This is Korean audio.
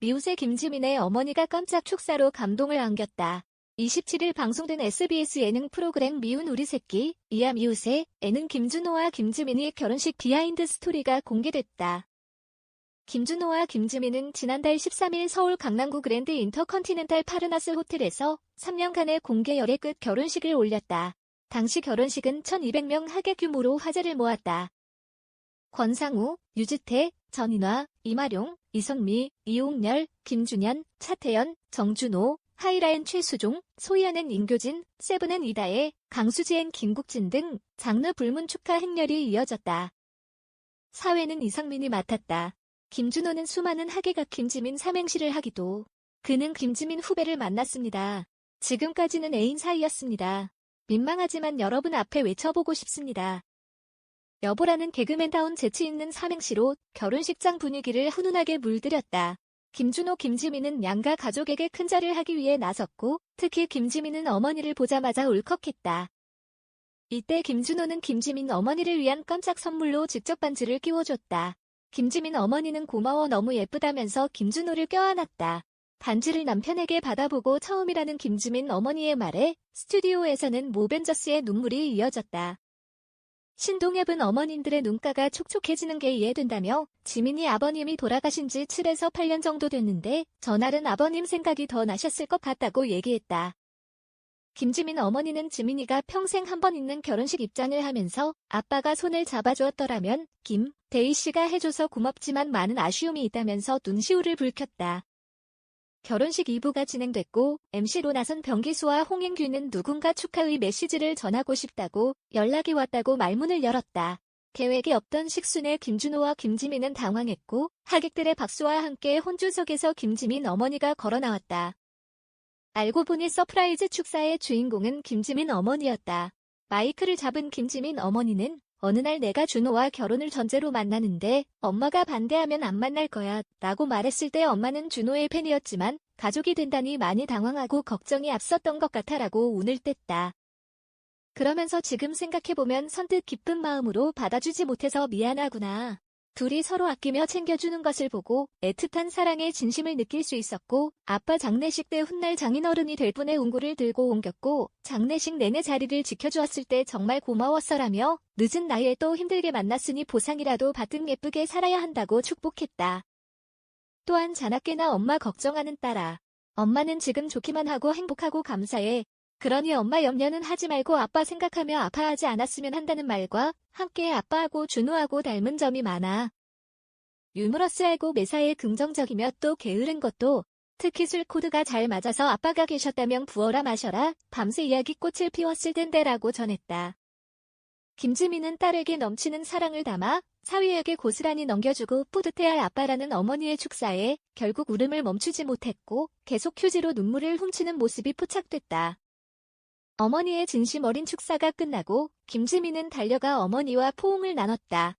미우새 김지민의 어머니가 깜짝 축사로 감동을 안겼다. 27일 방송된 SBS 예능 프로그램 미운 우리 새끼, 이야 미우새 에는 김준호와 김지민이 결혼식 비하인드 스토리가 공개됐다. 김준호와 김지민은 지난달 13일 서울 강남구 그랜드 인터컨티넨탈 파르나스 호텔에서 3년간의 공개 열애 끝 결혼식을 올렸다. 당시 결혼식은 1200명 하객 규모로 화제를 모았다. 권상우, 유지태, 전인화, 이마룡, 이성미, 이홍렬, 김준현, 차태현, 정준호, 하이라엔 최수종, 소희연엔 임교진, 세븐엔 이다혜, 강수지엔 김국진 등 장르 불문 축하 행렬이 이어졌다. 사회는 이상민이 맡았다. 김준호는 수많은 하객과 김지민 삼행시를 하기도. 그는 김지민 후배를 만났습니다. 지금까지는 애인 사이였습니다. 민망하지만 여러분 앞에 외쳐보고 싶습니다. 여보라는 개그맨다운 재치 있는 삼행시로 결혼식장 분위기를 훈훈하게 물들였다. 김준호 김지민은 양가 가족에게 큰절을 하기 위해 나섰고 특히 김지민은 어머니를 보자마자 울컥했다. 이때 김준호는 김지민 어머니를 위한 깜짝 선물로 직접 반지를 끼워줬다. 김지민 어머니는 고마워 너무 예쁘다면서 김준호를 껴안았다. 반지를 남편에게 받아보고 처음이라는 김지민 어머니의 말에 스튜디오에서는 모벤저스의 눈물이 이어졌다. 신동엽은 어머님들의 눈가가 촉촉해지는 게 이해된다며 지민이 아버님이 돌아가신 지 7에서 8년 정도 됐는데 전날은 아버님 생각이 더 나셨을 것 같다고 얘기했다. 김지민 어머니는 지민이가 평생 한 번 있는 결혼식 입장을 하면서 아빠가 손을 잡아주었더라면 김, 데이 씨가 해줘서 고맙지만 많은 아쉬움이 있다면서 눈시울을 붉혔다. 결혼식 2부가 진행됐고 MC로 나선 병기수와 홍인규는 누군가 축하의 메시지를 전하고 싶다고 연락이 왔다고 말문을 열었다. 계획이 없던 식순에 김준호와 김지민은 당황했고 하객들의 박수와 함께 혼주석에서 김지민 어머니가 걸어 나왔다. 알고 보니 서프라이즈 축사의 주인공은 김지민 어머니였다. 마이크를 잡은 김지민 어머니는 어느 날 내가 준호와 결혼을 전제로 만나는데 엄마가 반대하면 안 만날 거야 라고 말했을 때 엄마는 준호의 팬이었지만 가족이 된다니 많이 당황하고 걱정이 앞섰던 것 같아라고 운을 뗐다. 그러면서 지금 생각해보면 선뜻 기쁜 마음으로 받아주지 못해서 미안하구나. 둘이 서로 아끼며 챙겨주는 것을 보고 애틋한 사랑의 진심을 느낄 수 있었고 아빠 장례식 때 훗날 장인어른이 될 분의 운구를 들고 옮겼고 장례식 내내 자리를 지켜주었을 때 정말 고마웠어라며 늦은 나이에 또 힘들게 만났으니 보상이라도 받든 예쁘게 살아야 한다고 축복했다. 또한 자나깨나 엄마 걱정하는 딸아. 엄마는 지금 좋기만 하고 행복하고 감사해. 그러니 엄마 염려는 하지 말고 아빠 생각하며 아파하지 않았으면 한다는 말과 함께 아빠하고 준호하고 닮은 점이 많아. 유머러스하고 매사에 긍정적이며 또 게으른 것도 특히 술 코드가 잘 맞아서 아빠가 계셨다면 부어라 마셔라 밤새 이야기 꽃을 피웠을 텐데라고 전했다. 김지민은 딸에게 넘치는 사랑을 담아 사위에게 고스란히 넘겨주고 뿌듯해할 아빠라는 어머니의 축사에 결국 울음을 멈추지 못했고 계속 휴지로 눈물을 훔치는 모습이 포착됐다. 어머니의 진심 어린 축사가 끝나고 김지민은 달려가 어머니와 포옹을 나눴다.